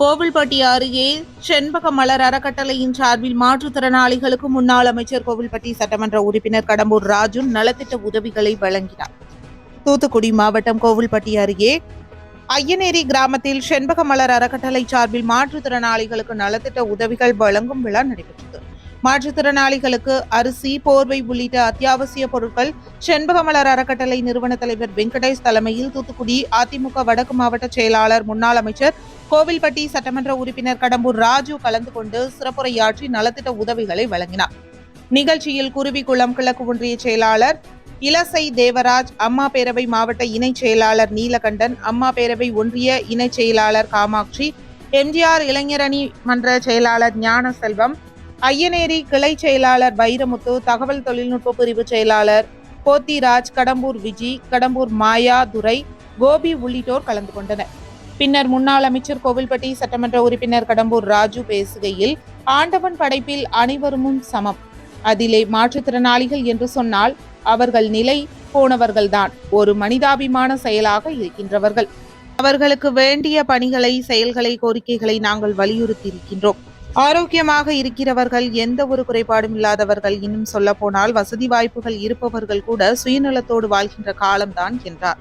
கோவில்பட்டி அருகே செண்பக மலர் அறக்கட்டளையின் சார்பில் மாற்றுத்திறனாளிகளுக்கு முன்னாள் அமைச்சர் கோவில்பட்டி சட்டமன்ற உறுப்பினர் கடம்பூர் ராஜு நலத்திட்ட உதவிகளை வழங்கினார். தூத்துக்குடி மாவட்டம் கோவில்பட்டி அருகே ஐயனேரி கிராமத்தில் செண்பக மலர் அறக்கட்டளை சார்பில் மாற்றுத்திறனாளிகளுக்கு நலத்திட்ட உதவிகள் வழங்கும் விழா நடைபெற்றது. மாற்றுத்திறனாளிகளுக்கு அரிசி போர்வை உள்ளிட்ட அத்தியாவசிய பொருட்கள் செண்பகமலர் அறக்கட்டளை நிறுவன தலைவர் வெங்கடேஷ் தலைமையில் தூத்துக்குடி அதிமுக வடக்கு மாவட்ட செயலாளர் முன்னாள் அமைச்சர் கோவில்பட்டி சட்டமன்ற உறுப்பினர் கடம்பூர் ராஜு கலந்து கொண்டு சிறப்புரையாற்றி நலத்திட்ட உதவிகளை வழங்கினார். நிகழ்ச்சியில் குருவிக்குளம் கிழக்கு ஒன்றிய செயலாளர் இலசை தேவராஜ் அம்மா பேரவை மாவட்ட இணைச் செயலாளர் நீலகண்டன் அம்மா பேரவை ஒன்றிய இணைச் செயலாளர் காமாட்சி எம்ஜிஆர் இளைஞரணி மன்ற செயலாளர் ஞான செல்வம் ஐயனேரி கிளை செயலாளர் வைரமுத்து தகவல் தொழில்நுட்ப பிரிவு செயலாளர் போத்திராஜ் கடம்பூர் விஜி கடம்பூர் மாயா துரை கோபி உள்ளிட்டோர் கலந்து கொண்டனர். பின்னர் முன்னாள் அமைச்சர் கோவில்பட்டி சட்டமன்ற உறுப்பினர் கடம்பூர் ராஜு பேசுகையில் ஆண்டவன் படைப்பில் அனைவரும் சமம். அதிலே மாற்றுத்திறனாளிகள் என்று சொன்னால் அவர்கள் நிலை போனவர்கள்தான். ஒரு மனிதாபிமான செயலாக இருக்கின்றவர்கள். அவர்களுக்கு வேண்டிய பணிகளை செயல்களை கோரிக்கைகளை நாங்கள் வலியுறுத்தி இருக்கின்றோம் ஆரோக்கியமாக இருக்கிறவர்கள் எந்த ஒரு குறைபாடும் இல்லாதவர்கள். இன்னும் சொல்ல போனால் வசதி வாய்ப்புகள் இருப்பவர்கள் கூட சுயநலத்தோடு வாழ்கின்ற காலம்தான் என்றார்.